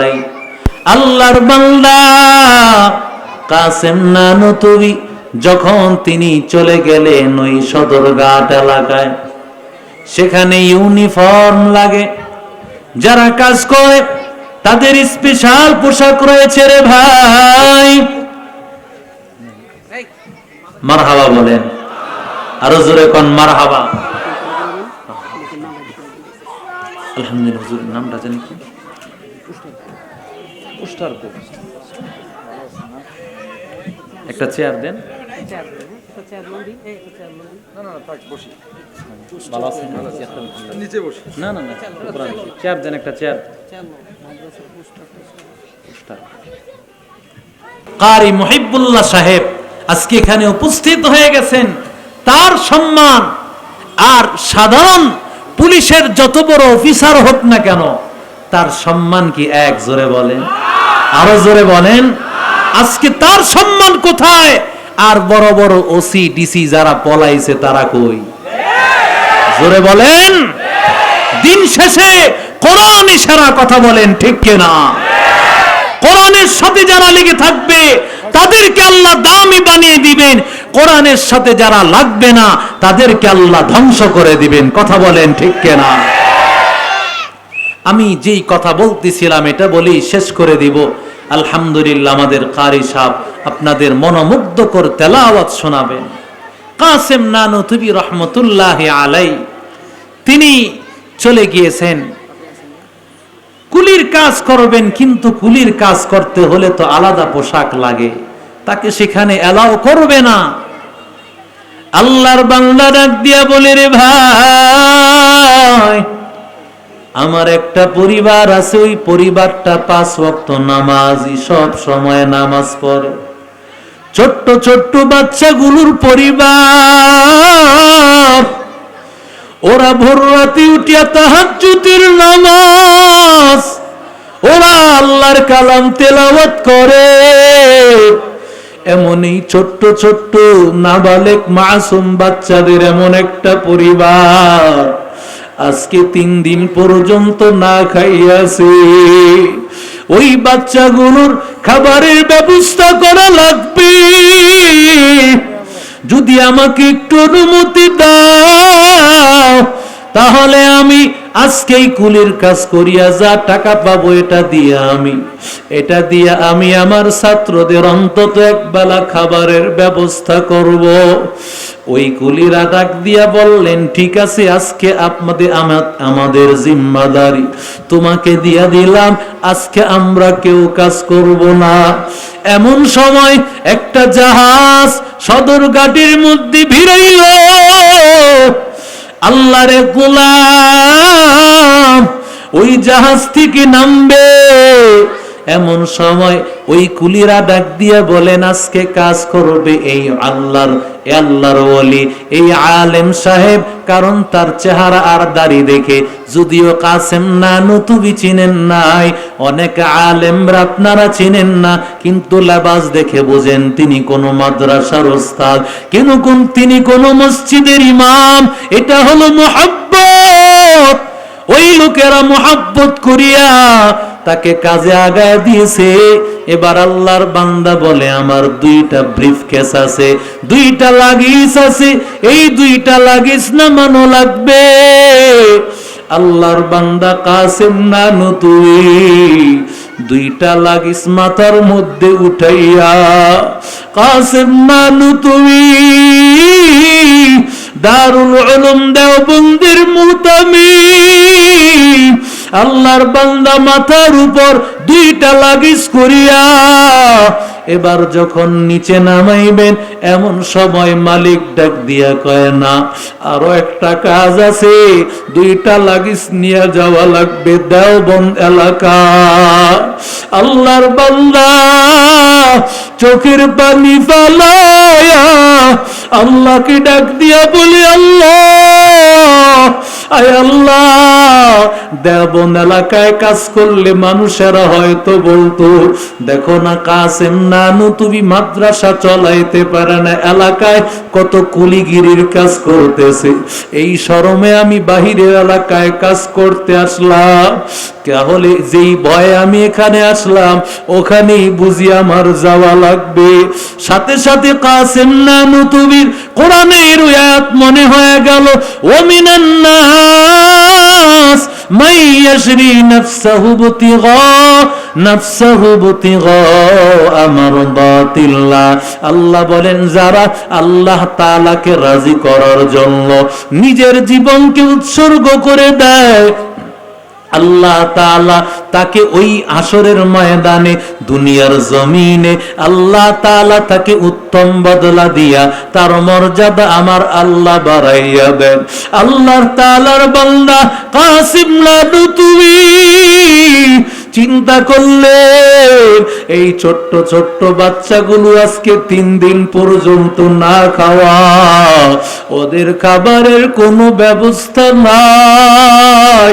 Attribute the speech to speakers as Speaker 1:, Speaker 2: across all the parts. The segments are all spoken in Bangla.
Speaker 1: নাই। আল্লাহর বান্দা কাসেম নানুতুবি যখন তিনি চলে গেলেন ওই সদরঘাট এলাকায়, সেখানে ইউনিফর্ম লাগে। যারা কাজ করে, তাদের স্পেশাল পোশাক রয়েছে রে ভাই। মারহাবা বলেন। আরও জোরে কোন মারহাবা? আলহামদুলিল্লাহ নামটা জানি কি? পোস্টার একটা চেয়ার দেন। ভালো আছেন?
Speaker 2: নিচে বসে।
Speaker 1: না না না চেয়ার দেন একটা চেয়ার কারি মুহিবুল্লাহ সাহেব আজকে এখানে উপস্থিত হয়ে গেছেন। তার সম্মান আর সাধারণ পুলিশের যত বড় অফিসার হোক না কেন তার সম্মান কি এক জোরে বলেন? আরও জোরে বলেন, আজকে তার সম্মান কোথায়? আর বড় বড় ওসি ডিসি যারা পলাইছে তারা কই? জোরে বলেন, দিন শেষে কোরআন ইশারা কথা বলেন, ঠিক কিনা কোরআনের সাথে যারা লেগে থাকবে, তাদেরকে আল্লাহ দামি বানিয়ে দিবেন। কোরআনের সাথে যারা লাগবে না, তাদেরকে আল্লাহ ধ্বংস করে দিবেন। কথা বলেন, ঠিক কিনা আমি যেই কথা বলতেছিলাম, এটা বলেই শেষ করে দিব। আলহামদুলিল্লাহ, আমাদের কারি সাহ আপনাদের মনোমুগ্ধকর তেলাওয়াত শোনাবেন। কাসেম নানু তুবি রহমতুল্লাহ আলাই, তিনি চলে গিয়েছেন। কুলির কাজ করবেন, কিন্তু কুলির কাজ করতে হলে তো আলাদা পোশাক লাগে। তাকে সেখানে এলাও করবে না। আল্লাহর বাংলা ডাক দিয়া বলে, রে ভাই আমার একটা পরিবার আছে, ওই পরিবারটা পাঁচ ওয়াক্ত নামাজই সব সময় নামাজ পড়ে। ছোট্ট ছোট্ট বাচ্চাগুলোর পরিবার, ওরা ভোর রাতে উঠিয়া তাহাজ্জুদের নামাজ, ওরা আল্লাহর কালাম তেলাওয়াত করে। এমনই ছোট্ট ছোট্ট নাবালেক মাসুম বাচ্চাদের এমন একটা পরিবার। আজকে তিন দিন পর্যন্ত না খাইয়াছে। ওই বাচ্চাগুলোর খাবারের ব্যবস্থা করা লাগবে। যদি আমাকে একটু অনুমতি দাও তাহলে আমি আজকেই কুলির কাজ করিয়া যা টাকা পাবো এটা দিয়ে আমি। এটা দিয়ে আমি আমার ছাত্রদের অন্তত একবেলা খাবারের ব্যবস্থা করব। ওই কুলিরা ডাক দিয়া বললেন, ঠিক আছে, আজকে আপনাদের আমা- আমাদের জিম্মাদারি। তোমাকে দিয়া দিলাম, আজকে আমরা কেউ কাজ করব না। এমন সময় একটা জাহাজ সদর সদরঘাটের মধ্যে ভিড়াইল। আল্লাহরে গোলাম ওই জাহাজ থেকে নামবে। এমন সময় ওই কুলিরা ডাক দিয়ে বলেন, আজকে কাজ করবে এই আল্লাহর আল্লাহর ওলি এই আলেম সাহেব, কারণ তার চেহারা আর দাড়ি দেখে যদিও কাসেম না, নতুবি চিনেন নাই, অনেক আলেমরা আপনারা চিনেন না, কিন্তু লেবাস দেখে বোঝেন তিনি কোন মাদ্রাসার ওস্তাদ। কেন কোন তিনি কোন মসজিদের ইমাম? এটা হলো মোহাব্বত। ওই লোকেরা মোহাব্বত করিয়া তাকে কাজে আগায় দিয়েছে। এবার আল্লাহর বান্দা বলে, আমার দুইটা ব্রিফ কেস আছে, দুইটা লাগিস আছে, এই দুইটা লাগিস না মানো লাগবে। আল্লাহর বান্দা কাসেম না তুই দুইটা লাগিস মাথার মধ্যে উঠাইয়া। কাসেম না তুই দারুল উলুম দেওবন্দির মুতামি আল্লাহর বান্দা মাথার উপর দুইটা লাগিস করিয়া, এবার যখন নিচে নামাইবেন, এমন সময় মালিক ডাক দিয়া কয়, না, আরও একটা কাজ আছে, দুইটা লাগিস নিয়ে যাওয়া লাগবে দেওবন্দ এলাকা। আল্লাহর বান্দা চোখের পানি ফালায়া আল্লাহকে ডাক দিয়া বলি, আল্লাহ, আয় আল্লাহ। দেব বোন এলাকায় কাজ করলে মানুষেরা হয়তো বলতো, দেখো না কাসেম নানু, তুমি মাদ্রাসা চলাইতে পারে না, এলাকায় কত কুলিগিরির কাজ করতেছে। এই শরমে আমি বাহিরের এলাকায় কাজ করতে আসলাম। তাহলে যেই ভয়ে আমি এখানে আসলাম, ওখানেই বুঝি আমার যাওয়া লাগবে। সাথে সাথে কাসেম নানু তুবির কোরআনের আয়াত মনে হয়ে গেল ওমিনান নাস মাই ইয়াশরি নাফসাহু বুতিগা নাফসাহু বুতিগা মারদাতিল্লাহ আল্লাহ বলেন, যারা আল্লাহ তাআলাকে রাজি করার জন্য নিজের জীবনকে উৎসর্গ করে দেয় আল্লাহ তালা তাকে ওই আসরের ময়দানে, দুনিয়ার জমিনে আল্লাহ তালা তাকে উত্তম বদলা দিয়া তার মর্যাদা আমার আল্লাহ বাড়াইয়া দেন। আল্লাহ তালার বান্দা কাসিম লাডু তুমি। চিন্তা করলে এই ছোট্ট ছোট্ট বাচ্চাগুলো আজকে তিন দিন পর্যন্ত না খাওয়া, ওদের খাবারের কোনো ব্যবস্থা নাই।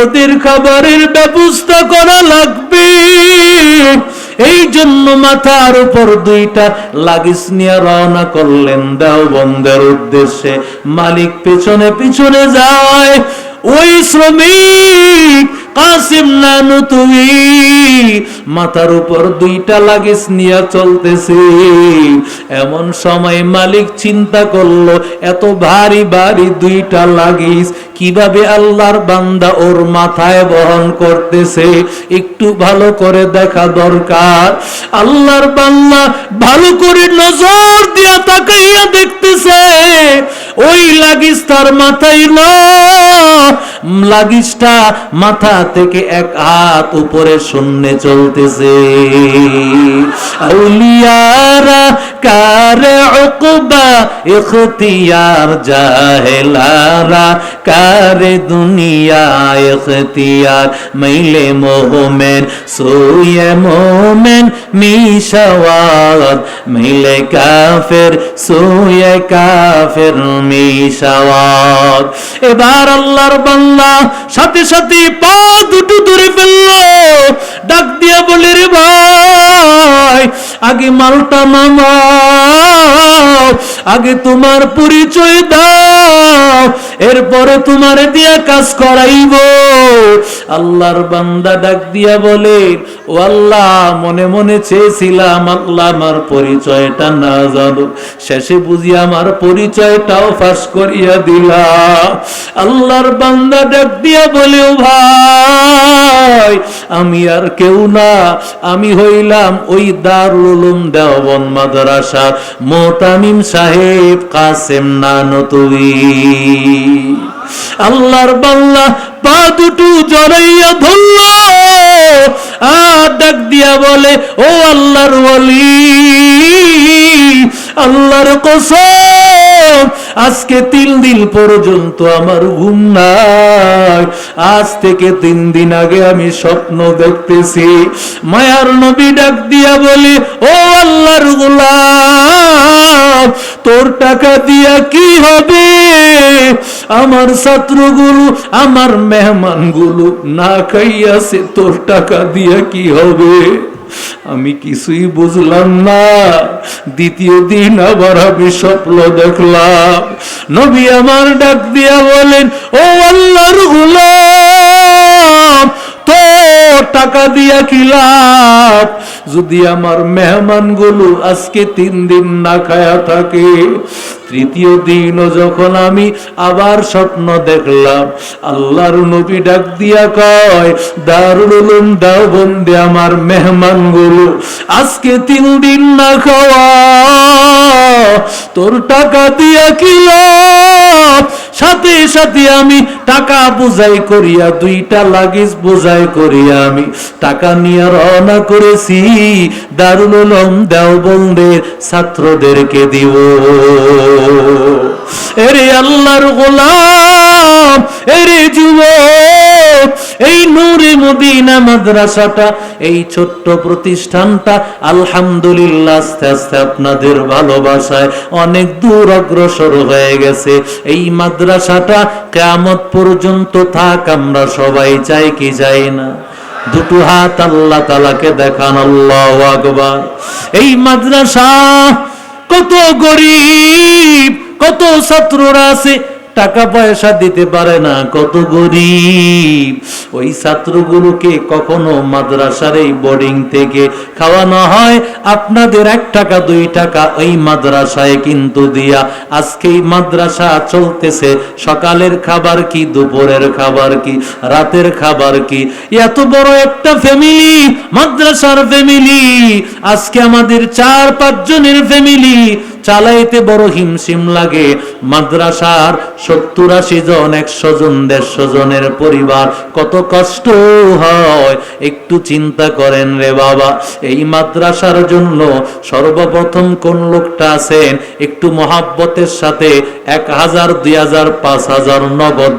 Speaker 1: ওদের খাবারের ব্যবস্থা করা লাগবে। এই জন্য মাথার উপর দুইটা লাগিস নিয়ে রওনা করলেন দেও বন্ধের উদ্দেশ্যে। মালিক পেছনে পিছনে যায়। ওই শ্রমিক কাসিম নানু তুমি মাথার উপর দুইটা লাগিস নিয়ে চলতেছে। এমন সময় মালিক চিন্তা করল, এত ভারী ভারী দুইটা লাগিস কীভাবে আল্লাহর বান্দা ওর মাথায় বহন করতেছে, একটু ভালো করে দেখা দরকার। আল্লাহর বান্দা ভালো করে নজর দিয়া তাকাইয়া দেখতেছে, ওই লাগিস তার মাথায় না লাগিসটা মাথা থেকে এক হাত উপরে শূন্যে চলতেছে। আউলিয়ারা কারে উকবা ইখতিয়ার, জাহেলারা কারে দুনিয়া ইখতিয়ার। মাইলে মোমেন সুয়ে মোমেন মিশাওয়াত। মাইলে কাফের সুয়ে কাফের, মিশাওয়াত। এবার আল্লাহর বান্দা সাথে সাথে পা দুটো ধরে ফেলল। ডাক দিয়া বলে, রে ভাই, আগে মালটা মামা আগে তোমার পরিচয় দাও এরপরে তোমার দিয়া কাজ করাইব। আল্লাহর বান্দা ডাক দিয়া বলে, ও আল্লাহ, মনে মনে চেয়েছিলাম আল্লাহ আমার পরিচয়টা না জানো শেষে বুঝি আমার পরিচয়টাও ফাঁস করিয়া দিলা। আল্লাহর বান্দা ডাক দিয়া বলে, ও ভাই, আমি আর কেউ না। আমি হইলাম ওই দারুল দেওবন মাদ্রাসা মোতামিম সাহেব কাসেম নানতুই আল্লাহর বাল্লা পা দুটু জড়াইয়া ধরল। আর ডাক দিয়া বলে, ও আল্লাহর ওলি আল্লাহর কসম, আজকে তিন দিন পর্যন্ত আমার ঘুম নাই। আজ থেকে তিন দিন আগে আমি স্বপ্ন দেখতেছি। মায়ার নবী ডাক দিয়া বলে, ও আল্লাহর গোলাম, তোর টাকা দিয়া কি হবে? আমার ছাত্রগুলো আমার মেহমান মেহমানগুলো, না খাইয়াছে তোর টাকা দিয়া কি হবে? আমি কিছুই বুঝলাম না। দ্বিতীয় দিন আবার আমি স্বপ্ন দেখলাম। নবী আমার ডাক দিয়া বলেন, ও আল্লাহর গুলাম তো টাকা দিয়া কি লাভ? যদি আমার মেহমানগুলো আজকে তিন দিন না খায়া থাকে তৃতীয় দিনও যখন আমি আবার স্বপ্ন দেখলাম, আল্লাহর নবী ডাক দিয়া কয়, দারুল দাও বন্দে আমার মেহমানগুলো আজকে তিন দিন না খাওয়া, তোর টাকা দিয়া কি সাথে সাথে আমি টাকা বোঝাই করিয়া, দুইটা লাগিস বোঝাই করিয়া আমি টাকা নিয়ে রওনা করেছি, দারুল উলুম দেওবন্দের ছাত্রদেরকে দিব। এরে আল্লাহর গোলাম, এরে যুব এই নূরে মদিনা মাদ্রাসাটা, এই ছোট্ট প্রতিষ্ঠানটা, আলহামদুলিল্লাহ আস্তে আস্তে আপনাদের ভালোবাসায় অনেক দূর অগ্রসর হয়ে গেছে। এই মাদ্রাসাটা কেয়ামত পর্যন্ত থাক, আমরা সবাই চাই কি চাই না। দুটো হাত আল্লাহ তালাকে দেখান, আল্লাহ আকবার। এই মাদ্রাসা কত গরিব কত ছাত্ররা আছে টাকা পয়সা দিতে পারে না, কত গরিব। ওই ছাত্রগুলোকে কখনো মাদ্রাসার এই বোর্ডিং থেকে খাওয়ানো হয়, আপনাদের এক টাকা, দুই টাকা ওই মাদ্রাসায় কিন্তু দিয়া। আজকে এই মাদ্রাসা চলতেছে, সকালের খাবার কি, দুপুরের খাবার কি, রাতের খাবার কি? এত বড় একটা ফ্যামিলি মাদ্রাসার ফ্যামিলি আজকে আমাদের চার পাঁচ জনের ফ্যামিলি চালাইতে বড় হিমশিম লাগে। মাদ্রাসার সত্তর আশি জন, একশো জন, দেড়শো জনের পরিবার কত কষ্ট হয়। একটু চিন্তা করেন রে বাবা, এই মাদ্রাসার জন্য সর্বপ্রথম কোন লোকটা আছেন? একটু মহাব্বতের সাথে এক হাজার, দুই হাজার, পাঁচ হাজার নগদ